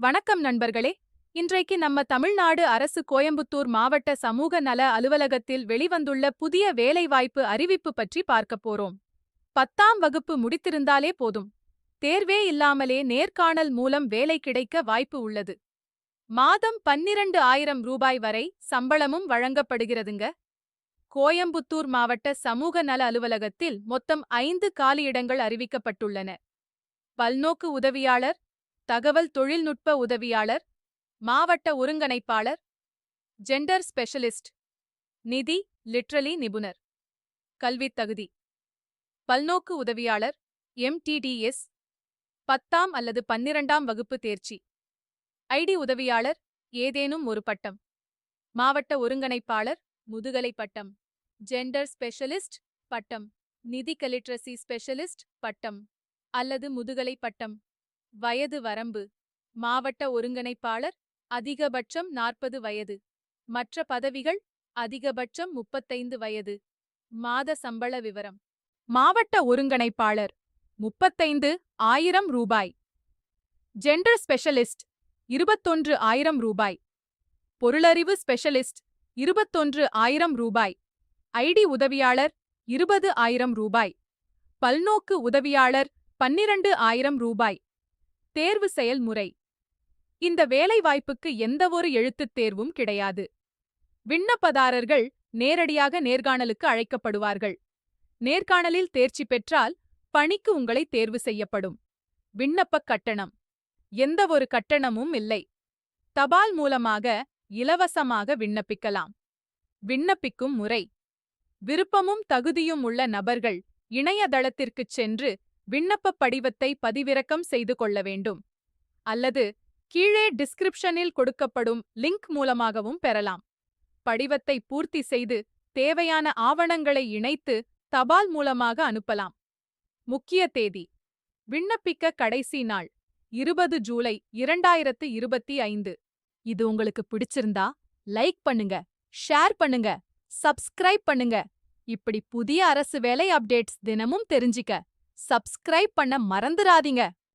வணக்கம் நண்பர்களே. இன்றைக்கு நம்ம தமிழ்நாடு அரசு கோயம்புத்தூர் மாவட்ட சமூக நல அலுவலகத்தில் வெளிவந்துள்ள புதிய வேலைவாய்ப்பு அறிவிப்பு பற்றி பார்க்கப் போறோம். பத்தாம் வகுப்பு முடித்திருந்தாலே போதும். தேர்வே இல்லாமலே நேர்காணல் மூலம் வேலை கிடைக்க வாய்ப்பு உள்ளது. மாதம் பன்னிரண்டு ஆயிரம் ரூபாய் வரை சம்பளமும் வழங்கப்படுகிறதுங்க. கோயம்புத்தூர் மாவட்ட சமூக நல அலுவலகத்தில் மொத்தம் ஐந்து காலியிடங்கள் அறிவிக்கப்பட்டுள்ளன. பல்நோக்கு உதவியாளர் தகவல் தொழில்நுட்ப உதவியாளர் மாவட்ட ஒருங்கிணைப்பாளர் ஜெண்டர் ஸ்பெஷலிஸ்ட் நிதி லிட்ரலி நிபுணர். கல்வித் தகுதி. பல்நோக்கு உதவியாளர் எம்டிடிஎஸ் பத்தாம் அல்லது பன்னிரண்டாம் வகுப்பு தேர்ச்சி. ஐடி உதவியாளர் ஏதேனும் ஒரு பட்டம். மாவட்ட ஒருங்கிணைப்பாளர் முதுகலை பட்டம். ஜெண்டர் ஸ்பெஷலிஸ்ட் பட்டம். நிதி கலிட்ரசி ஸ்பெஷலிஸ்ட் பட்டம். அல்லது முதுகலை பட்டம். வயது வரம்பு. மாவட்ட ஒருங்கிணைப்பாளர் அதிகபட்சம் நாற்பது வயது. மற்ற பதவிகள் அதிகபட்சம் முப்பத்தைந்து வயது. மாத சம்பள விவரம். மாவட்ட ஒருங்கிணைப்பாளர் முப்பத்தைந்து ஆயிரம் ரூபாய். ஜெண்டர் ஸ்பெஷலிஸ்ட் இருபத்தொன்று ஆயிரம் ரூபாய். பொருளறிவு ஸ்பெஷலிஸ்ட் இருபத்தொன்று ஆயிரம் ரூபாய். ஐடி உதவியாளர் இருபது ஆயிரம் ரூபாய். பல்நோக்கு உதவியாளர் பன்னிரண்டு ஆயிரம் ரூபாய். தேர்வு செயல்முறை. இந்த வேலைவாய்ப்புக்கு எந்தவொரு எழுத்துத் தேர்வும் கிடையாது. விண்ணப்பதாரர்கள் நேரடியாக நேர்காணலுக்கு அழைக்கப்படுவார்கள். நேர்காணலில் தேர்ச்சி பெற்றால் பணிக்கு உங்களை தேர்வு செய்யப்படும். விண்ணப்பக் கட்டணம். எந்தவொரு கட்டணமும் இல்லை. தபால் மூலமாக இலவசமாக விண்ணப்பிக்கலாம். விண்ணப்பிக்கும் முறை. விருப்பமும் தகுதியும் உள்ள நபர்கள் இணையதளத்திற்குச் சென்று விண்ணப்பப் படிவத்தை பதிவிறக்கம் செய்து கொள்ள வேண்டும். அல்லது கீழே டிஸ்கிரிப்ஷனில் கொடுக்கப்படும் லிங்க் மூலமாகவும் பெறலாம். படிவத்தை பூர்த்தி செய்து தேவையான ஆவணங்களை இணைத்து தபால் மூலமாக அனுப்பலாம். முக்கிய தேதி. விண்ணப்பிக்க கடைசி நாள் இருபது ஜூலை இரண்டாயிரத்து இருபத்தி ஐந்து. இது உங்களுக்கு பிடிச்சிருந்தா லைக் பண்ணுங்க ஷேர் பண்ணுங்க சப்ஸ்கிரைப் பண்ணுங்க. இப்படி புதிய அரசு வேலை அப்டேட்ஸ் தினமும் தெரிஞ்சிக்க. சப்ஸ்கிரைப் பண்ண மறந்துடாதீங்க